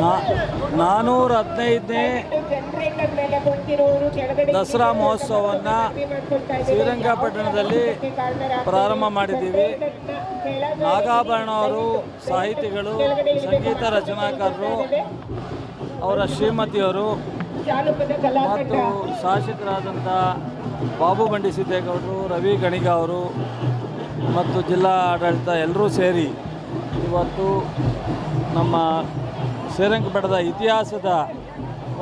ನಾ- ನಾನೂರ ಹದಿನೈದನೇ ದಸರಾ ಮಹೋತ್ಸವವನ್ನು ಶ್ರೀರಂಗಪಟ್ಟಣದಲ್ಲಿ ಪ್ರಾರಂಭ ಮಾಡಿದ್ದೀವಿ. ನಾಗಾಭರಣ ಅವರು, ಸಾಹಿತಿಗಳು, ಸಂಗೀತ ರಚನಾಕಾರರು, ಅವರ ಶ್ರೀಮತಿಯವರು ಮತ್ತು ಶಾಸಕರಾದಂಥ ಬಾಬು ಬಂಡಿ ಸಿದ್ದೇಗೌಡರು ರವಿ ಗಣಿಗ ಅವರು ಮತ್ತು ಜಿಲ್ಲಾ ಆಡಳಿತ ಎಲ್ಲರೂ ಸೇರಿ ಇವತ್ತು ನಮ್ಮ ಶ್ರೀರಂಗಪಟ್ಟಣದ ಇತಿಹಾಸದ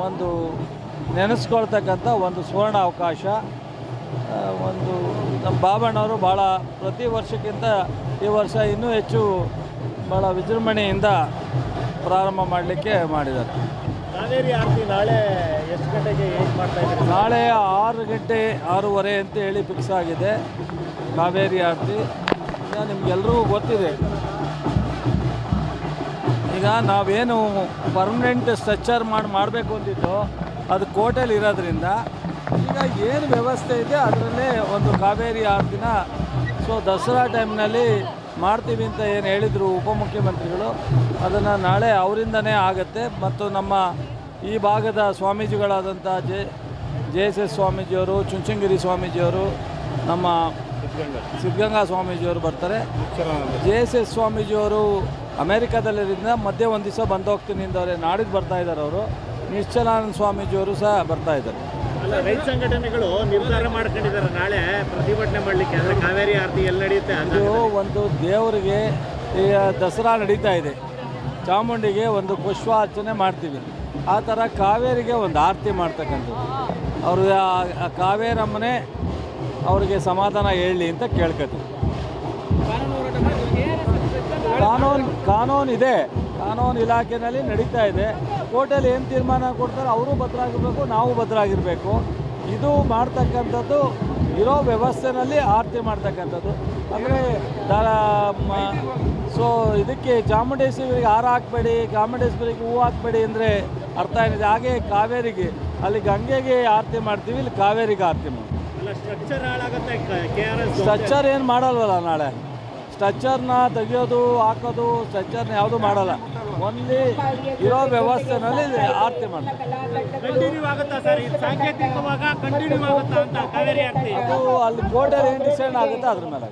ಒಂದು ನೆನೆಸ್ಕೊಳ್ತಕ್ಕಂಥ ಒಂದು ಸುವರ್ಣ ಅವಕಾಶ. ಒಂದು ನಮ್ಮ ಬಾಬಣ್ಣವರು ಭಾಳ ಪ್ರತಿ ವರ್ಷಕ್ಕಿಂತ ಈ ವರ್ಷ ಇನ್ನೂ ಹೆಚ್ಚು ಭಾಳ ವಿಜೃಂಭಣೆಯಿಂದ ಪ್ರಾರಂಭ ಮಾಡಲಿಕ್ಕೆ ಮಾಡಿದ್ದಾರೆ. ಕಾವೇರಿ ಆರತಿ ನಾಳೆ ಎಷ್ಟು ಗಂಟೆಗೆ ಮಾಡ್ತಾ ನಾಳೆ ಆರು ಗಂಟೆ ಆರೂವರೆ ಅಂತ ಹೇಳಿ ಫಿಕ್ಸ್ ಆಗಿದೆ ಕಾವೇರಿ ಆರತಿ. ನಿಮಗೆಲ್ಲರಿಗೂ ನಿಮ್ಗೆಲ್ರಿಗೂ ಗೊತ್ತಿದೆ ಈಗ ನಾವೇನು ಪರ್ಮನೆಂಟ್ ಸ್ಟ್ರಕ್ಚರ್ ಮಾಡಿ, ಮಾಡಬೇಕು ಅಂತಿದ್ದು ಅದು ಕೋಟೆಯಲ್ಲಿ ಇರೋದ್ರಿಂದ ಈಗ ಏನು ವ್ಯವಸ್ಥೆ ಇದೆ ಅದರಲ್ಲೇ ಒಂದು ಕಾವೇರಿ ಆರತಿನ ಸೊ ದಸರಾ ಟೈಮ್ನಲ್ಲಿ ಮಾಡ್ತೀವಿ ಅಂತ ಏನು ಹೇಳಿದರು ಉಪಮುಖ್ಯಮಂತ್ರಿಗಳು, ಅದನ್ನು ನಾಳೆ ಅವರಿಂದನೇ ಆಗುತ್ತೆ. ಮತ್ತು ನಮ್ಮ ಈ ಭಾಗದ ಸ್ವಾಮೀಜಿಗಳಾದಂಥ ಜೆ ಜೆ ಎಸ್ ಎಸ್ ಸ್ವಾಮೀಜಿಯವರು ಚುಂಚಂಗಿರಿ ಸ್ವಾಮೀಜಿಯವರು, ನಮ್ಮ ಸಿದ್ಧಗಂಗಾ. ಸ್ವಾಮೀಜಿಯವರು ಬರ್ತಾರೆ. ಜೆ ಎಸ್ ಎಸ್ ಸ್ವಾಮೀಜಿಯವರು ಅಮೇರಿಕಾದಲ್ಲಿರೋದ್ರಿಂದ ಮಧ್ಯೆ ಒಂದು ದಿವಸ ಬಂದು ಹೋಗ್ತೀನಿ ಅಂದವ್ರೆ ನಾಡಿದ್ದು ಬರ್ತಾ ಇದ್ದಾರೆ ಅವರು. ನಿಶ್ಚಲಾನಂದ ಸ್ವಾಮೀಜಿಯವರು ಸಹ ಬರ್ತಾ ಇದ್ದಾರೆ. ಅಲ್ಲ ರೈತ ಸಂಘಟನೆಗಳು ನಿರ್ಧಾರ ಮಾಡ್ಕೊಂಡಿದ್ದಾರೆ. ನಾಳೆ ಪ್ರತಿಭಟನೆ ಮಾಡಲಿಕ್ಕೆ ಅಂದರೆ ಕಾವೇರಿ ಆರತಿ ಎಲ್ಲಿ ನಡೆಯುತ್ತೆ ಅಂತ ಒಂದು ದೇವರಿಗೆ ಈ ದಸರಾ ನಡೀತಾ ಇದೆ. ಚಾಮುಂಡಿಗೆ ಒಂದು ಪುಷ್ಪಾರ್ಚನೆ ಮಾಡ್ತೀವಿ. ಆ ಥರ ಕಾವೇರಿಗೆ ಒಂದು ಆರತಿ ಮಾಡ್ತಕ್ಕಂಥದ್ದು. ಅವರು ಆ ಕಾವೇರಮ್ಮನೇ ಅವರಿಗೆ ಸಮಾಧಾನ ಹೇಳಿ ಅಂತ ಕೇಳ್ಕೊತೀವಿ ಕಾನೂನು ಕಾನೂನು ಇದೆ. ಕಾನೂನು ಇಲಾಖೆಯಲ್ಲಿ ನಡೀತಾ ಇದೆ. ಕೋರ್ಟಲ್ಲಿ ಏನು ತೀರ್ಮಾನ ಕೊಡ್ತಾರೆ ಅವರು ಭದ್ರಾಗಿರ್ಬೇಕು, ನಾವು ಬದ್ರಾಗಿರಬೇಕು ಇದು ಮಾಡ್ತಕ್ಕಂಥದ್ದು ಇರೋ ವ್ಯವಸ್ಥೆನಲ್ಲಿ ಆರತಿ ಮಾಡ್ತಕ್ಕಂಥದ್ದು. ಅಂದರೆ ದಾರ ಸೊ ಇದಕ್ಕೆ ಚಾಮುಂಡೇಶ್ವರಿಗೆ ಹಾರ ಹಾಕ್ಬೇಡಿ, ಚಾಮುಂಡೇಶ್ವರಿಗೆ ಹೂವು ಹಾಕಬೇಡಿ ಅಂದರೆ ಅರ್ಥ ಏನಿದೆ? ಹಾಗೆ ಕಾವೇರಿಗೆ, ಅಲ್ಲಿ ಗಂಗೆಗೆ ಆರತಿ ಮಾಡ್ತೀವಿ, ಇಲ್ಲಿ ಕಾವೇರಿಗೆ ಆರತಿ ಮಾಡ್ತೀವಿ. ಸ್ಟ್ರಕ್ಚರ್ ಏನು ಮಾಡಲ್ವಲ್ಲ ನಾಳೆ? ಸ್ಟ್ರಕ್ಚರ್ನ ತೆಗೆಯೋದು ಹಾಕೋದು ಸ್ಟ್ರಕ್ಚರ್ನ ಯಾವುದು ಮಾಡಲ್ಲ. ಓನ್ಲಿ ಇರೋ ವ್ಯವಸ್ಥೆನಲ್ಲಿ ಆರತಿ ಮಾಡ್ತಾರೆ ಕಂಟಿನ್ಯೂ ಆಗುತ್ತಾ ಸರ್? ಇದು ಕಂಟಿನ್ಯೂ ಆಗುತ್ತಾ ಅಂತ ಕಾವೇರಿ ಆರತಿ? ಅದು ಅಲ್ಲಿ ಕೋರ್ಟಲ್ಲಿ ಏನು ಡಿಸೈಡ್ ಆಗುತ್ತೆ ಅದ್ರ ಮೇಲೆ